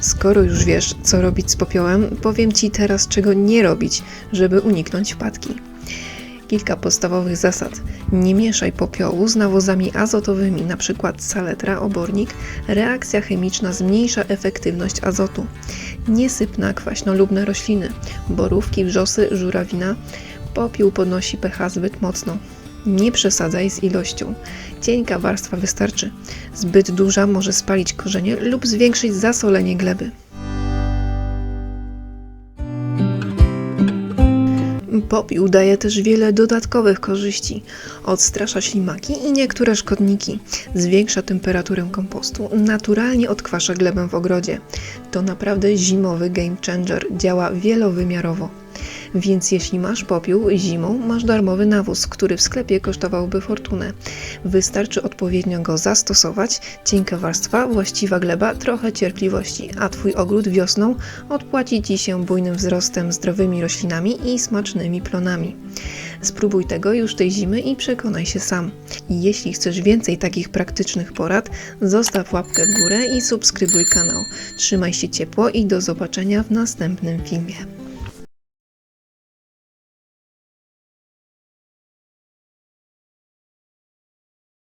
Skoro już wiesz, co robić z popiołem, powiem Ci teraz, czego nie robić, żeby uniknąć wpadki. Kilka podstawowych zasad. Nie mieszaj popiołu z nawozami azotowymi, np. saletra, obornik. Reakcja chemiczna zmniejsza efektywność azotu. Nie syp na kwaśnolubne rośliny, borówki, wrzosy, żurawina. Popiół podnosi pH zbyt mocno. Nie przesadzaj z ilością. Cienka warstwa wystarczy. Zbyt duża może spalić korzenie lub zwiększyć zasolenie gleby. Popiół daje też wiele dodatkowych korzyści. Odstrasza ślimaki i niektóre szkodniki. Zwiększa temperaturę kompostu. Naturalnie odkwasza glebę w ogrodzie. To naprawdę zimowy game changer. Działa wielowymiarowo. Więc jeśli masz popiół, zimą masz darmowy nawóz, który w sklepie kosztowałby fortunę. Wystarczy odpowiednio go zastosować, cienka warstwa, właściwa gleba, trochę cierpliwości, a Twój ogród wiosną odpłaci Ci się bujnym wzrostem, zdrowymi roślinami i smacznymi plonami. Spróbuj tego już tej zimy i przekonaj się sam. Jeśli chcesz więcej takich praktycznych porad, zostaw łapkę w górę i subskrybuj kanał. Trzymaj się ciepło i do zobaczenia w następnym filmie.